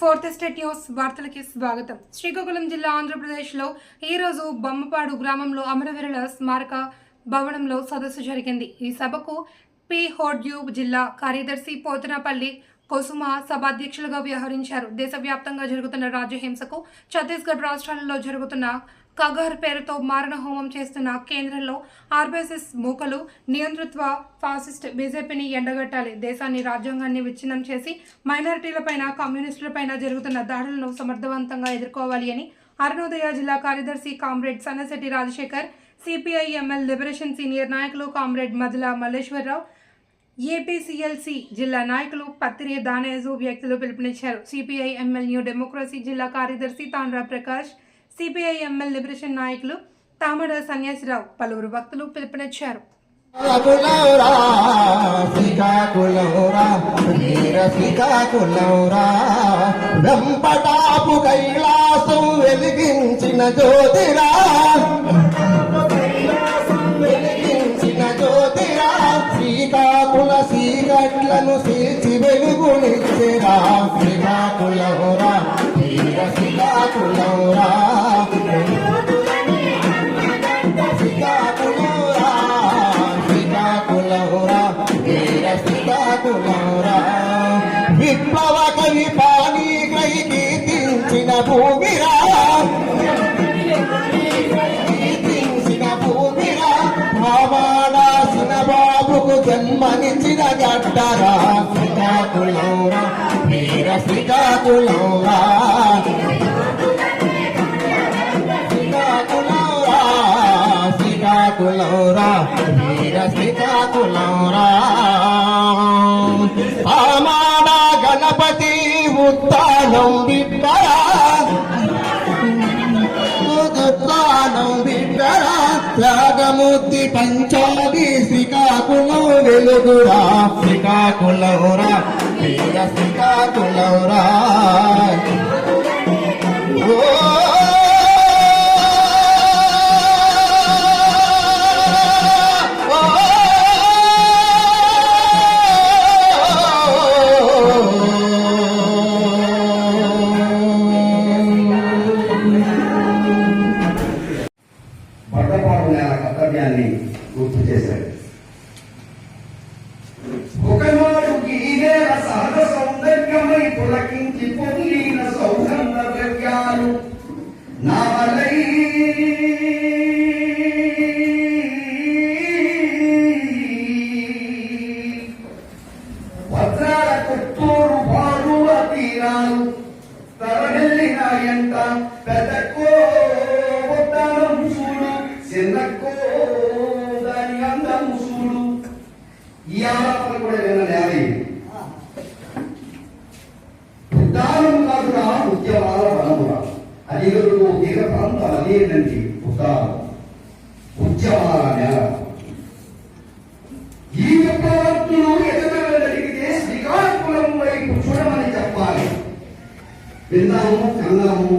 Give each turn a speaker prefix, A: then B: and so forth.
A: Fourth state news వార్తలకి స్వాగతం. శ్రీకాకుళం జిల్లా ఆంధ్రప్రదేశ్లో ఈ రోజు బొమ్మపాడు గ్రామంలో అమరవీరుల స్మారక భవనంలో సదస్సు జరిగింది. ఈ సభకు పి. హోడ్యూ జిల్లా కార్యదర్శి పోతనపల్లి కొసుమ సభాధ్యక్షులుగా వ్యవహరించారు. దేశవ్యాప్తంగా జరుగుతున్న రాజ్యహింసకు ఛత్తీస్గఢ్ రాష్ట్రాలలో జరుగుతున్న కగర్ పేరుతో మారణ హోమం చేస్తున్న కేంద్రంలో ఆర్బీఎస్ఎస్ మూకలు నియంతృత్వ ఫాసిస్ట్ బీజేపీని ఎండగట్టాలి. దేశాన్ని రాజ్యాంగాన్ని విచ్ఛిన్నం చేసి మైనారిటీలపైన కమ్యూనిస్టులపైన జరుగుతున్న దాడులను సమర్థవంతంగా ఎదుర్కోవాలి అని అరుణోదయ జిల్లా కార్యదర్శి comrade Sannashetti Rajashekhar CPI ML liberation senior నాయకులు కామ్రేడ్ మధుల మల్లేశ్వరరావు ఏపీసీఎల్సీ జిల్లా నాయకులు పత్రి దానేజు వ్యక్తులు పిలుపునిచ్చారు. సిపిఐ ఎంఎల్ న్యూ డెమోక్రసీ జిల్లా కార్యదర్శి Tandra Prakash CPI ML liberation నాయకులు తామడ సన్యాసిరావు పలువురు భక్తులు పిలుపునిచ్చారు.
B: శ్రీకాకుళంరా శ్రీకాకుళంరా వీర శ్రీకాకుళంరా వెంపటాపు కైలాసం వెలిగించిన జ్యోతిరా. వెలిగించిన జ్యోతిరా సీల్చి వెలుగునిచ్చిరా. వీర విప్లవ కవి పాణి కీర్తించిన భూమిరా. కీర్తించిన భూమిరా. భావాడాసిన బాబుకు జన్మనిచ్చిన గడ్డరా శ్రీకాకుళంరా వీర శ్రీకాకుళంరా. శ్రీకాకుళంరా గణపతి ఉత్తానం బిడ్డరా ఉత్తానం బిడ్డరా త్యాగమూర్తి పంచాది శ్రీకాకుళం వెలుగురా. శ్రీకాకుళంరా శ్రీకాకుళంరా.
C: వజ్రాల కొత్తూరు బారువ తీరాలు తరగెళ్ళినాయంట పెద్దకో ముసుడు చిన్నకో దాని అంద ముసుడు ఈ ఆలోచన కూడా విన్న నేల ఇది. ఉద్దానం కాదురా ఉద్యమాల బలమురా అడిగలు దిగ ప్రాంతం అదేనండి ఉద్యమాల నేల. ఈ విప్లవత్తులు ఎదురు అడిగితే శ్రీకాకుళం వైపు చూడమని చెప్పాలి. విన్నాము కన్నాము